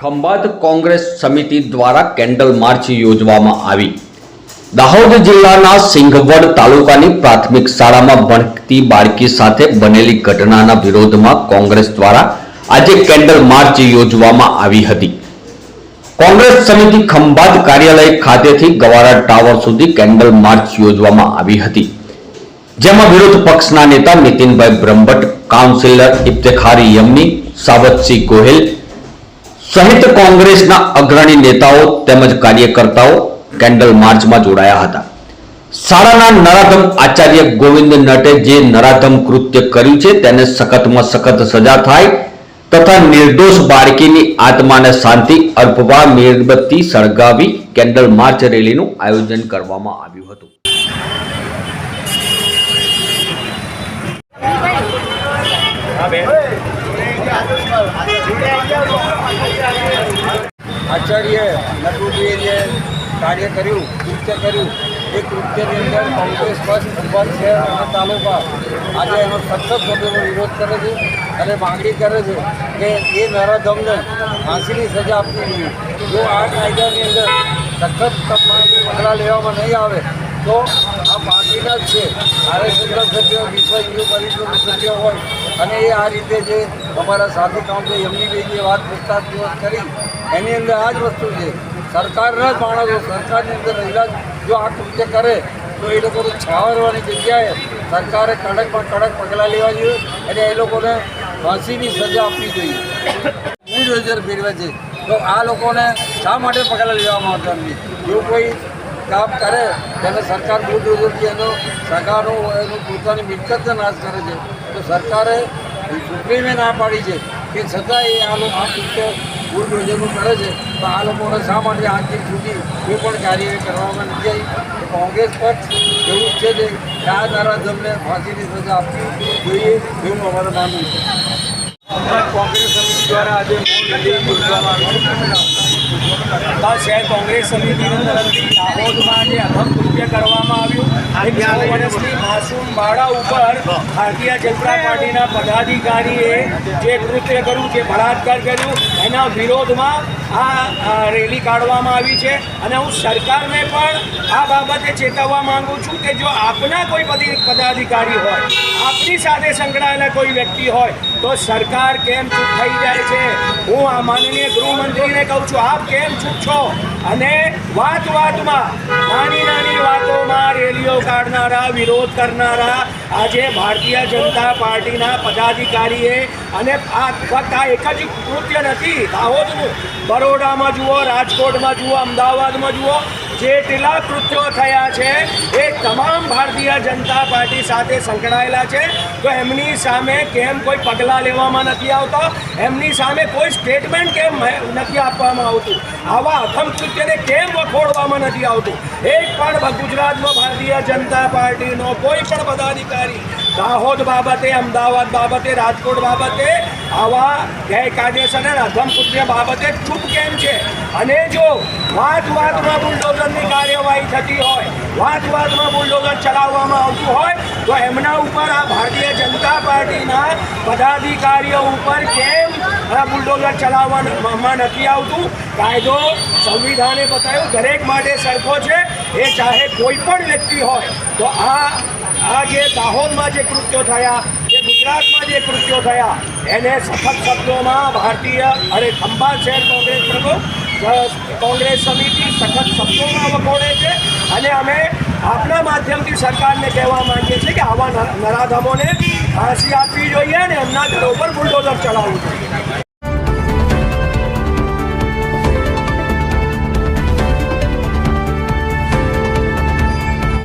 ખંભાત કોંગ્રેસ સમિતિ દ્વારા candle march યોજવામાં આવી. દાહોદ જિલ્લાના સિંઘવડ તાલુકાની પ્રાથમિક શાળામાં ભણતી બાળકી સાથે બનેલી ઘટનાના વિરોધમાં કોંગ્રેસ દ્વારા આજે કેન્ડલ માર્ચ યોજવામાં આવી હતી. કોંગ્રેસ સમિતિ ખંભાત કાર્યાલય ખાતેથી ગવારા ટાવર સુધી કેન્ડલ માર્ચ યોજવામાં આવી હતી. જેમાં વિરોધ પક્ષના નેતા નીતિનભાઈ બ્રહ્મભટ્ટ, કાઉન્સિલર ઇફ્તેખારી યમની, સાવતસિંહ ગોહિલ સહિત કોંગ્રેસના અગ્રણી નેતાઓ તેમજ કાર્યકર્તાઓ કેન્ડલ માર્ચમાં જોડાયા હતા. શાળાના નરાધમ આચાર્ય ગોવિંદ નટે જે નરાધમ કૃત્ય કર્યું છે તેને સખતમાં સખત સજા થાય તથા નિર્દોષ બાળકીની આત્માને શાંતિ અર્પવા મીણબત્તી સળગાવી કેન્ડલ માર્ચ રેલીનું આયોજન કરવામાં આવ્યું હતું. આચાર્ય નટુજીએ જે કાર્ય કર્યું, કૃત્ય કર્યું. એ કૃત્યની અંદર કોંગ્રેસ પક્ષ ઉપર શહેર અને તાલુકા આજે એનો સતત સભ્યનો વિરોધ કરે છે અને માગણી કરે છે કે એ નરાધમને ફાંસીની સજા આપવી જોઈએ. જો આ કાયદાની અંદર સખત પગલાં લેવામાં નહીં આવે, તો આ પાર્ટીના જ છે. આરએસએસના સભ્યો વિશ્વ હિન્દુ પરિષદના સભ્યો હોય અને એ આ રીતે જે અમારા સાથી કાઉન્સિલ એમની જે વાત પૂછતાછ કરી એની અંદર આ જ વસ્તુ છે. સરકારના જ માણસો, સરકારની અંદર રહેલા જો આ કૃત્ય કરે, તો એ લોકોને છાવરવાની જગ્યાએ સરકારે કડકમાં કડક પગલાં લેવા જોઈએ અને એ લોકોને ફાંસીની સજા આપવી જોઈએ. બુલડોઝર ફેરવે છે. તો આ લોકોને શા માટે પગલાં લેવામાં આવતા નથી? જો કોઈ કામ કરે તેને સરકાર બુલડોઝરથી એનો સગાનો, એનું પોતાની મિલકતનો નાશ કરે છે, તો સરકારે સુપ્રીમે ના પાડી છે કે છતાં એ આ લોકો આ કૃત્ય બુલડોઝરનું કરે છે, તો આ લોકોને શા માટે આજથી સુધી કોઈ પણ કાર્યવાહી કરવામાં નથી આવી? કોંગ્રેસ પક્ષ એવું છે કે આ નારાજમને ફાંસીની સજા આપવી જોઈએ એવું અમારું માનવું છે. કોંગ્રેસ સમિતિ દ્વારા આજે આવી અમદાવાદ શહેર કોંગ્રેસ સમિતિના તરફથી દાહોદમાં અધમ કૃત્ય કરવામાં આવ્યું નવ વર્ષની માસૂમ બાળા ઉપર ભારતીય જનતા પાર્ટીના પદાધિકારીએ જે કૃત્ય કર્યું, જે બળાત્કાર કર્યું, એના વિરોધમાં આ રેલી કાઢવામાં આવી છે અને હું સરકારને પણ આ બાબતે ચેતવવા માંગુ છું કે જો આપના કોઈ પદી, પદાધિકારી હોય, આપની સાથે સંકળાયેલા કોઈ વ્યક્તિ હોય, તો સરકાર કેમ ચૂપ થઈ જાય છે? હું આ માનનીય ગૃહમંત્રીને કહું છું, આપ કેમ ચૂપ છો? અને વાત વાતમાં નાની નાની વાતોમાં રેલીઓ કાઢનારા, વિરોધ કરનારા, આજે ભારતીય જનતા પાર્ટીના પદાધિકારીએ અને આ ફક્ત આ એક જ કૃત્ય નથી, દાહોદનું, બરોડામાં જુઓ, રાજકોટમાં જુઓ, અમદાવાદમાં જુઓ જેટલા કૃત્યો થયા છે, એ તમામ ભારતીય જનતા પાર્ટી સાથે સંકળાયેલા છે. તો એમની સામે કેમ કોઈ પગલાં લેવામાં નથી આવતા? એમની સામે કોઈ સ્ટેટમેન્ટ કેમ નથી આપવામાં આવતું? આવા અથમ કૃત્યને કેમ વખોડવામાં નથી આવતું? એક પણ ગુજરાતમાં ભારતીય જનતા પાર્ટીનો કોઈ પણ પદાધિકારી દાહોદ બાબતે, અમદાવાદ બાબતે, રાજકોટ બાબતે આવા ગેરકાયદેસર અને અધમ કૃત્ય બાબતે ચૂપ કેમ છે? અને જો વાત વાતમાં બુલડોઝરની કાર્યવાહી થતી હોય, વાત વાતમાં બુલડોઝર ચલાવવામાં આવતું હોય, તો એમના ઉપર આ ભારતીય જનતા પાર્ટીના પદાધિકારીઓ ઉપર કેમ આ બુલડોઝર ચલાવવામાં નથી આવતું? કાયદો, સંવિધાને બતાવ્યું, દરેક માટે સરખો છે. એ ચાહે કોઈ પણ વ્યક્તિ હોય, તો આ આ જે દાહોદમાં જે કૃત્યો થયા ગુજરાતમાં જે કૃત્યો થયા, એને સખત શબ્દોમાં ભારતીય અને ખંભાત શહેર કોંગ્રેસ પ્રમુખ કોંગ્રેસ સમિતિ સખત શબ્દોમાં વખોડે છે. અને અમે આપના માધ્યમથી સરકારને કહેવા માંગીએ છીએ કે આવા નરાધમોને ફાંસી આપવી જોઈએ અને એમના ઘરો પર બુલડોઝર ચલાવવું જોઈએ.